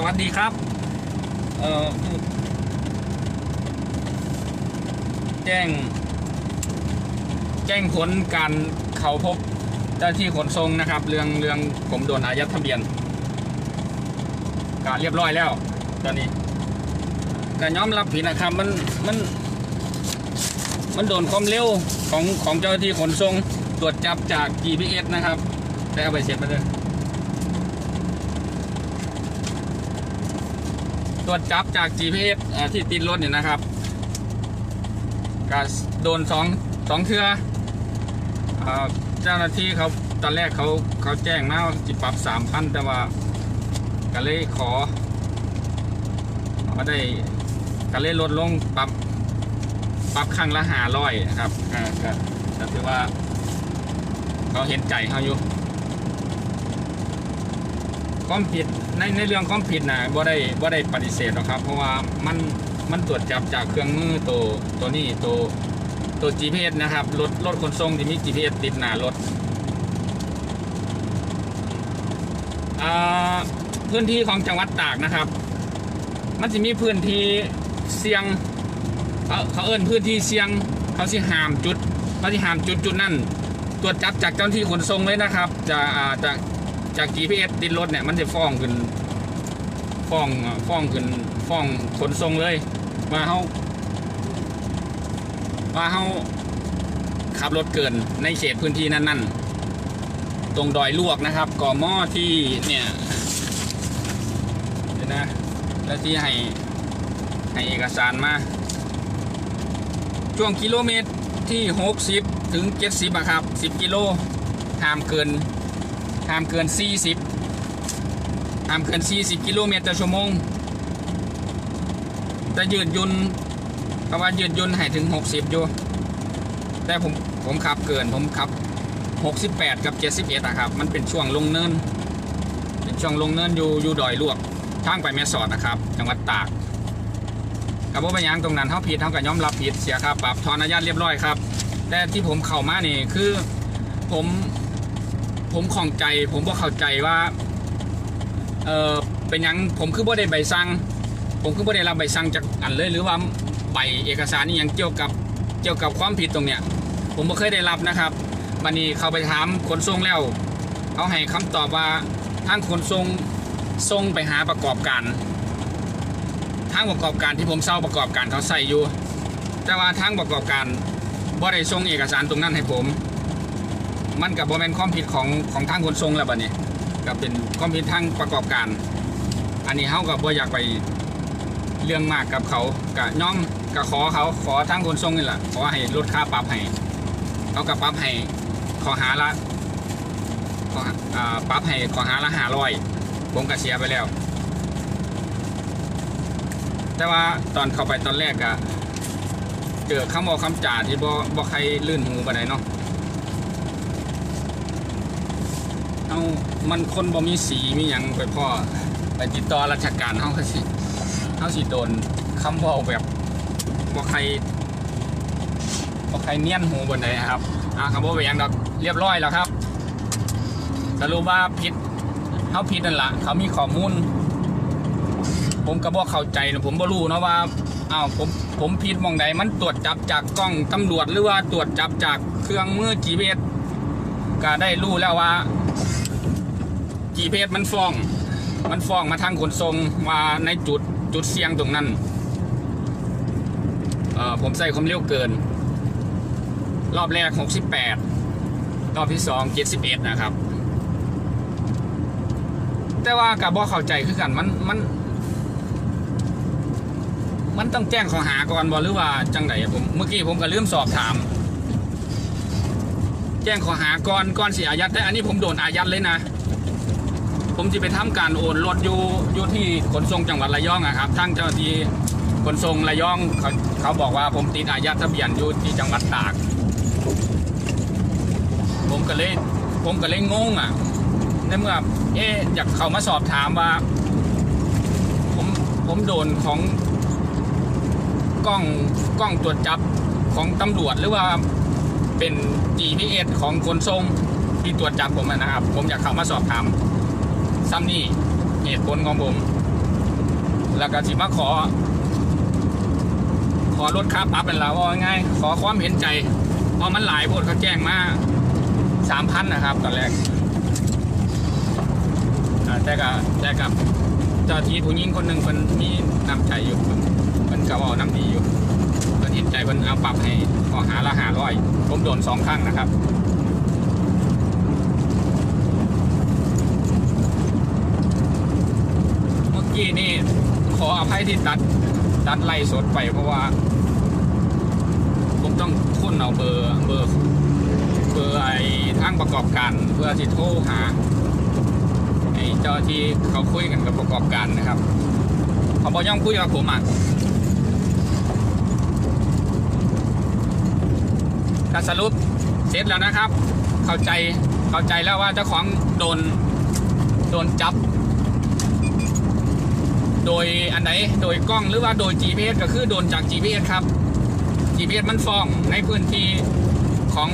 สวัสดีครับ เอ่อแจ้ง แจ้งผลการเขาพบเจ้าที่ขนส่งนะครับ เรื่องเรื่องผมโดนอายัดทะเบียน การเรียบร้อยแล้ว ตอนนี้การยอมรับผิดนะครับ มันมัน มันโดนความเร็วของของเจ้าที่ขนส่งตรวจจับจาก GPS นะครับได้เอาไปเสร็จมาเลย ตรวจจับจาก GPS ที่ติดรถเนี่ยนะครับก็โดนสองสองเทืออ่าเจ้าหน้าที่เขาตอนแรกเขาเขาแจ้งมาว่าจิปรับสามพันแต่ว่าก็เลยขอก็ได้ก็เลยลดลงปรับปรับครั้งละห้าร้อยนะครับอ่าก็ถือว่าเขาเห็นใจเขาอยู่ ความผิดในในเรื่องความผิดนะบ่ได้บ่ได้ปฏิเสธหรอกครับ เพราะว่ามันมันตรวจจับจากเครื่องมือตัวตัวนี้ตัวตัว GPS นะครับรถรถขนส่งที่มี GPS ติดหน้ารถพื้นที่ของจังหวัดตากนะครับ มันจะมีพื้นที่เสี่ยงเขาเอิ้นพื้นที่เสี่ยงเขาสิหามจุดเขาสิหามจุดจุดนั่นตรวจจับจากเจ้าหน้าที่ขนส่งเลยนะครับ จะจาก จาก GPS ติดรถเนี่ยมันจะฟ้องขึ้นฟ้องฟ้องขึ้นฟ้องขนส่งเลยว่าเขาว่าเขาขับรถเกินในเขตพื้นที่นั้นๆ ตรงดอยลวกนะครับก่อหม้อที่เนี่ยเดี๋ยวนะ แล้วที่ให้ให้เอกสารมาช่วงกิโลเมตรที่ 60 ถึง 70อะครับ 10 กิโลห้ามเกิน ห้ามเกิน 40ห้ามเกิน 40 กิโลเมตรต่อชั่วโมงแต่ยืดยุนเพราะว่ายืดยุนให้ถึง 60 อยู่ แต่ผมผมขับเกินผมขับ 68 กับ 71อะครับ มันเป็นช่วงลงเนิน เป็นช่วงลงเนินอยู่อยู่ดอยลวกทางไปแม่สอดนะครับ จังหวัดตากกับว่าไปยังตรงนั้นเท่าผิดเท่ากับยอมรับผิดเสียค่าปรับถอนอนุญาตเรียบร้อยครับ แต่ที่ผมเข้ามานี่คือผม ผมของใจ ผมบ่เข้าใจว่า เออเป็นยังผมคือบ่ได้ใบสั่ง ผมคือบ่ได้รับใบสั่งจากอันเลย หรือว่าใบเอกสารนี่ยังเกี่ยวกับเกี่ยวกับความผิดตรงเนี้ย ผมบ่เคยได้รับนะครับวันนี้เขาไปถามขนส่งแล้วเขาให้คำตอบว่าทางขนส่งส่งไปหาประกอบการทางประกอบการที่ผมเช่าประกอบการเขาใส่อยู่ แต่ว่าทางประกอบการบ่ได้ส่งเอกสารตรงนั้นให้ผม มันกับโมเมนความผิดของของทางขนส่งแล้วบัดนี้ก็เป็นความผิดทางประกอบการ อันนี้เขากับบ่อยากไปเรื่องมากกับเขากะย่อมกะขอเขาขอทางขนส่งนี่แหละขอให้ลดค่าปรับให้เขากับปรับให้ขอหาละขออปรับให้ขอหาละห้าร้อยผมก็เสียไปแล้ว แต่ว่าตอนเข้าไปตอนแรกอะเจอคำบอกคำจ่าที่บ่บ่ใครลื่นหูปานใดเนาะ เอามันคนบ่มีสีมีหยังไปพ่อไปติดต่อราชการเฮาก็สิเฮาสิโดนคำบอกแบบบ่ใครบ่ใครเนียนหูบนใดครับอ่าคำว่าไปนหยังดอกเรียบร้อยแล้วครับสรุปว่าผิดเฮาผิดนั่นล่ะเขามีข้อมูล ผมก็บ่เข้าใจนะผมบ่รู้เนาะว่าอ้าวผมผมผิดมองใดมันตรวจจับจากกล้องตำรวจหรือว่าตรวจจับจากเครื่องมือ GPS ก็ได้รู้แล้วว่า GPS มันฟ้อง มันฟ้องมาทางขนส่งว่าในจุดจุดเสี่ยงตรงนั้น เอ่อผมใส่ความเร็วเกิน รอบแรก 68 รอบที่ 2 71 นะครับ แต่ว่ากับบ่เข้าใจคือกันมันมันมันต้องแจ้งข้อหาก่อนบ่หรือว่าจังไดผมเมื่อกี้ผมก็ลืมสอบถาม แจ้งข้อหาก่อนก่อนสิอายัดแต่อันนี้ผมโดนอายัดเลยนะ ผมจะไปทำการโอนรถอยู่อยู่ที่ขนส่งจังหวัดระยองอะครับทางเจ้าหน้าที่ขนส่งระยองเขาเขาบอกว่าผมติดอายัดทะเบียนอยู่ที่จังหวัดตาก ผมก็เลยผมก็เลยงงอะในเมื่อเอ๊อยากเขามาสอบถามว่า ผมผมโดนของกล้องกล้องตรวจจับของตำรวจหรือว่าเป็น GPS ของขนส่งที่ตรวจจับผมนะครับ ผมอยากเข้ามาสอบถาม ซ้ำนี่เหตุผลของผม แล้วก็สิมาขอ ขอลดค่าปรับเป็นละว่าง่าย ขอความเห็นใจ เพราะมันหลายโพดเขาแจ้งมาสามพันนะครับตอนแรกแต่กับแต่กับเจ้าที่ผู้หญิงคนหนึ่งคนมีน้ำใจอยู่เพิ่นก็เว่าน้ำดีอยู่เพิ่นเห็นใจเพิ่นเอาปรับให้ขอหาละหาร้อยผมโดนสองครั้งนะครับ เมื่อกี้ นี่ขออภัยที่ตัดตัดไล่สดไปเพราะว่า ผมต้องค้นเอาเบอร์เบอร์เบอร์ไอ้ทางประกอบการเพื่อที่โทรหาไอ้เจ้าที่เขาคุยกันกับประกอบการนะครับเขาบอกย่อมคุยกับผมอะการสรุปเสร็จแล้วนะครับ เข้าใจเข้าใจแล้วว่าเจ้าของโดนโดนจับ โดยอันไหนโดยกล้องหรือว่าโดย GPS ก็คือโดนจาก GPS ครับ GPS มันฟ้องในพื้นที่ของ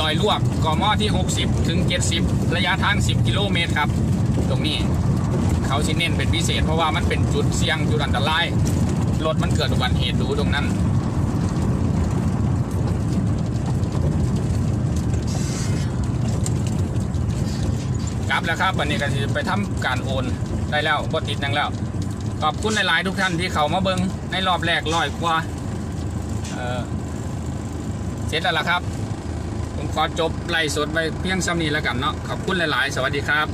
ดอยลวกกอมอที่ 60 ถึง 70 ระยะทาง 10 กิโลเมตรครับ ตรงนี้เขาสิเน้นเป็นพิเศษ เพราะว่ามันเป็นจุดเสี่ยงจุดอันตรายรถมันเกิดอุบัติเหตุดูตรงนั้น กลับแล้วครับวันนี้ก็จะไปทำการโอนได้แล้วบติดยังแล้ว ขอบคุณหลาย ๆ ทุกท่านที่เขามาเบิงในรอบแรกร้อยกว่าเอ่อเสร็จแล้วล่ะครับ ผมขอจบไล่สดไปเพียงซ้ำนี้แล้วกันเนาะขอบคุณหลาย ๆ สวัสดีครับ